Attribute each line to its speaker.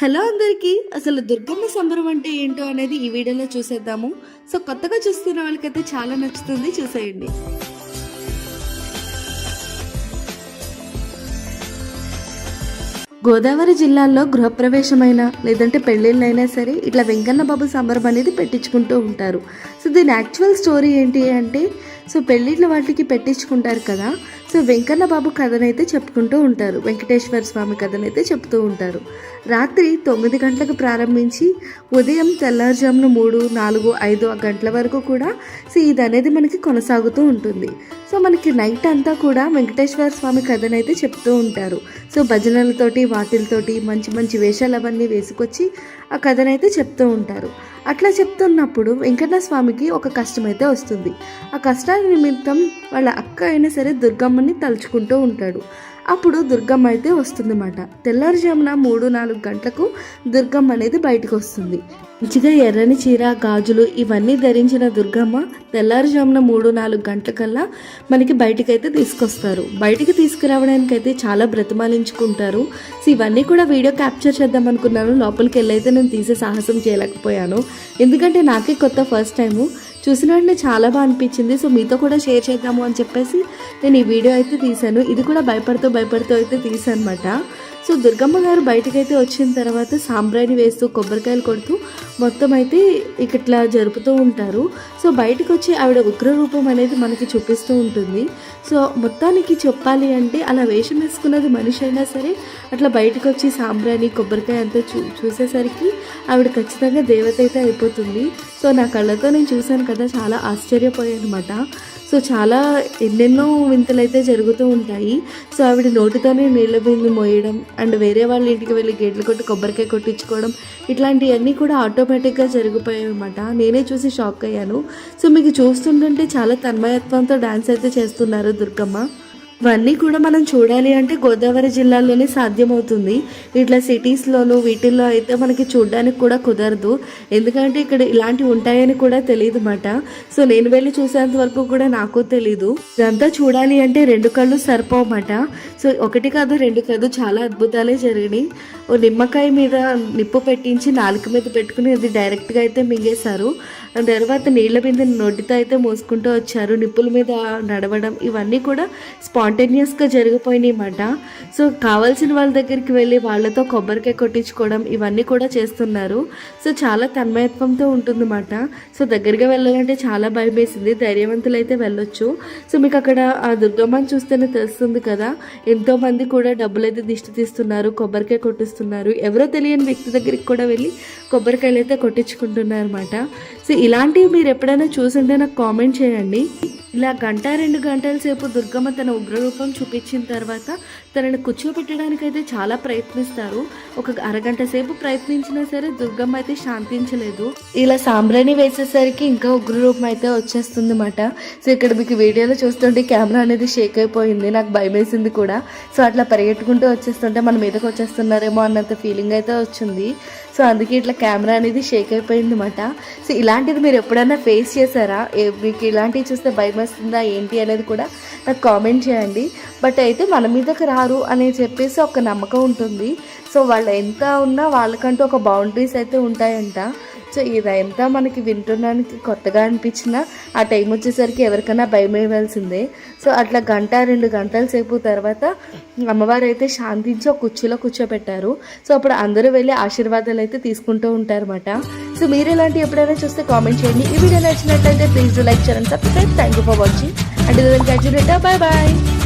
Speaker 1: Hello అందరికీ అసలు దుర్గమ్మ సంబరం అంటే ఏంటో అనేది ఈ వీడియోలో చూసేద్దాము. సో కొత్తగా చూస్తున్న వాళ్ళకైతే చాలా నచ్చుతుంది చూసేయండి. గోదావరి జిల్లాల్లో గృహప్రవేశమైనా లేదంటే పెళ్ళిళ్ళైనా సరే ఇట్లా వెంకన్న బాబు సంబరం అనేది పెట్టించుకుంటూ ఉంటారు. సో దీని యాక్చువల్ స్టోరీ ఏంటి అంటే సో పెళ్ళిళ్ళ వాటికి పెట్టించుకుంటారు కదా సో వెంకన్న బాబు కథనైతే చెప్పుకుంటూ ఉంటారు. వెంకటేశ్వర స్వామి కథనైతే చెప్తూ ఉంటారు. రాత్రి తొమ్మిది గంటలకు ప్రారంభించి ఉదయం తెల్లారుజామున మూడు నాలుగు ఐదు గంటల వరకు కూడా సో ఇది అనేది మనకి కొనసాగుతూ ఉంటుంది. సో మనకి నైట్ అంతా కూడా వెంకటేశ్వర స్వామి కథనైతే చెప్తూ ఉంటారు. సో భజనలతోటి వాటిలతోటి మంచి మంచి వేషాలు అవన్నీ వేసుకొచ్చి ఆ కథనైతే చెప్తూ ఉంటారు. అట్లా చెప్తున్నప్పుడు వెంకట స్వామికి ఒక కష్టం అయితే వస్తుంది. ఆ కష్టాల నిమిత్తం వాళ్ళ అక్క అయినా సరే దుర్గమ్మని తలుచుకుంటూ ఉంటాడు. అప్పుడు దుర్గమ్మ అయితే వస్తుందన్నమాట. తెల్లారుజామున మూడు నాలుగు గంటలకు దుర్గమ్మ అనేది బయటకు వస్తుంది. మంచిగా ఎర్రని చీర గాజులు ఇవన్నీ ధరించిన దుర్గమ్మ తెల్లారుజామున మూడు నాలుగు గంటలకల్లా మనకి బయటకైతే తీసుకొస్తారు. బయటికి తీసుకురావడానికి అయితే చాలా బ్రతిమాలించుకుంటారు. సో ఇవన్నీ కూడా వీడియో క్యాప్చర్ చేద్దాం అనుకున్నాను. లోపలికి వెళ్ళైతే నేను తీసే సాహసం చేయలేకపోయాను. ఎందుకంటే నాకే కొత్త ఫస్ట్ టైము చూసిన వెంటనే చాలా బాగా అనిపించింది. సో మీతో కూడా షేర్ చేద్దాము అని చెప్పేసి నేను ఈ వీడియో అయితే తీశాను. ఇది కూడా భయపడుతూ భయపడుతూ అయితే తీసాను అనమాట సో దుర్గమ్మ గారు బయటకైతే వచ్చిన తర్వాత సాంబ్రాణి వేస్తూ కొబ్బరికాయలు కొడుతూ మొత్తం అయితే ఇట్లా జరుపుతూ ఉంటారు. సో బయటకు వచ్చి ఆవిడ ఉగ్రరూపం అనేది మనకి చూపిస్తూ ఉంటుంది. సో మొత్తానికి చెప్పాలి అంటే అలా వేషం వేసుకున్నది మనిషి అయినా సరే అట్లా బయటకు వచ్చి సాంబ్రాణి కొబ్బరికాయ అంతా చూ చూసేసరికి ఆవిడ ఖచ్చితంగా దేవత అయితే అయిపోతుంది. సో నా కళ్ళతో నేను చూశాను కదా చాలా ఆశ్చర్యపోయాను అనమాట సో చాలా ఎన్నెన్నో వింతలు అయితే జరుగుతూ ఉంటాయి. సో ఆవిడ నోటితోనే నీళ్ళ బిందు మోయడం అండ్ వేరే వాళ్ళ ఇంటికి వెళ్ళి గేట్లు కొట్టి కొబ్బరికాయ కొట్టించుకోవడం ఇట్లాంటివన్నీ కూడా ఆటోమేటిక్గా జరిగిపోయాయి అనమాట నేనే చూసి షాక్ అయ్యాను. సో మీకు చూస్తుంటుంటే చాలా తన్మయత్వంతో డాన్స్ అయితే చేస్తున్నారు దుర్గమ్మ. ఇవన్నీ కూడా మనం చూడాలి అంటే గోదావరి జిల్లాలోనే సాధ్యమవుతుంది. ఇట్లా సిటీస్లోను వీటిల్లో అయితే మనకి చూడడానికి కూడా కుదరదు. ఎందుకంటే ఇక్కడ ఇలాంటివి ఉంటాయని కూడా తెలియదు మాట సో నేను వెళ్ళి చూసేంత వరకు కూడా నాకు తెలీదు. ఇదంతా చూడాలి అంటే రెండు కళ్ళు సరిపోమాట సో ఒకటి కాదు రెండు కాదు చాలా అద్భుతాలే జరిగినాయి. ఓ నిమ్మకాయ మీద నిప్పు పెట్టించి నాలుక మీద పెట్టుకుని అది డైరెక్ట్గా అయితే మింగేశారు. తర్వాత నీళ్ళ మీద నొడ్డితో అయితే మోసుకుంటూ వచ్చారు. నిప్పుల మీద నడవడం ఇవన్నీ కూడా స్పాంటేనియస్గా జరిగిపోయినాయి అన్నమాట. సో కావాల్సిన వాళ్ళ దగ్గరికి వెళ్ళి వాళ్ళతో కొబ్బరికాయ కొట్టించుకోవడం ఇవన్నీ కూడా చేస్తున్నారు. సో చాలా తన్మయత్వంతో ఉంటుందన్నమాట సో దగ్గరగా వెళ్ళాలంటే చాలా భయం వేసింది. ధైర్యవంతులు అయితే వెళ్ళొచ్చు. సో మీకు అక్కడ ఆ దుర్గమ్మని చూస్తేనే తెలుస్తుంది కదా ఎంతోమంది కూడా డబ్బులైతే దిష్టి తీస్తున్నారు కొబ్బరికాయ కొట్టిస్తున్నారు. ఎవరో తెలియని వ్యక్తి దగ్గరికి కూడా వెళ్ళి కొబ్బరికాయలు అయితే కొట్టించుకుంటున్నారు అనమాట సో ఇలాంటివి మీరు ఎప్పుడైనా చూసుంటే నాకు కామెంట్ చేయండి. ఇలా గంట రెండు గంటల సేపు దుర్గమ్మ తన ఉగ్రరూపం చూపించిన తర్వాత తనని కూర్చోబెట్టడానికైతే చాలా ప్రయత్నిస్తారు. ఒక అరగంట సేపు ప్రయత్నించినా సరే దుర్గమ్మ అయితే శాంతించలేదు. ఇలా సాంబ్రాణి వేసేసరికి ఇంకా ఉగ్రరూపం అయితే వచ్చేస్తుంది అన్నమాట సో ఇక్కడ మీకు వీడియోలో చూస్తుంటే కెమెరా అనేది షేక్ అయిపోయింది. నాకు భయం వేసింది కూడా. సో అట్లా పరిగెట్టుకుంటూ వచ్చేస్తుంటే మన మీదకి వచ్చేస్తున్నారేమో అన్నంత ఫీలింగ్ అయితే వచ్చింది. సో అందుకే ఇట్లా కెమెరా అనేది షేక్ అయిపోయింది అనమాట సో ఇలాంటిది మీరు ఎప్పుడైనా ఫేస్ చేశారా? మీకు ఇలాంటివి చూస్తే భయం వస్తుందా ఏంటి అనేది కూడా నాకు కామెంట్ చేయండి. బట్ అయితే మన మీదకి రారు అని చెప్పేసి ఒక నమ్మకం ఉంటుంది. సో వాళ్ళు ఎంత ఉన్నా వాళ్ళకంటూ ఒక బౌండరీస్ అయితే ఉంటాయంట. సో ఇదంతా మనకి వింటున్నానికి కొత్తగా అనిపించినా ఆ టైం వచ్చేసరికి ఎవరికైనా భయం వేయాల్సిందే. సో అట్లా గంట రెండు గంటల సేపు తర్వాత అమ్మవారు అయితే శాంతించి ఒక కుర్చీలో కూర్చోబెట్టారు. సో అప్పుడు అందరూ వెళ్ళి ఆశీర్వాదాలు అయితే తీసుకుంటూ ఉంటారన్నమాట. సో మీరు ఇలాంటి ఎప్పుడైనా చూస్తే కామెంట్ చేయండి. ఈ వీడియో నచ్చినట్లయితే ప్లీజ్ లైక్ చేయండి subscribe thank you for watching and catch bye bye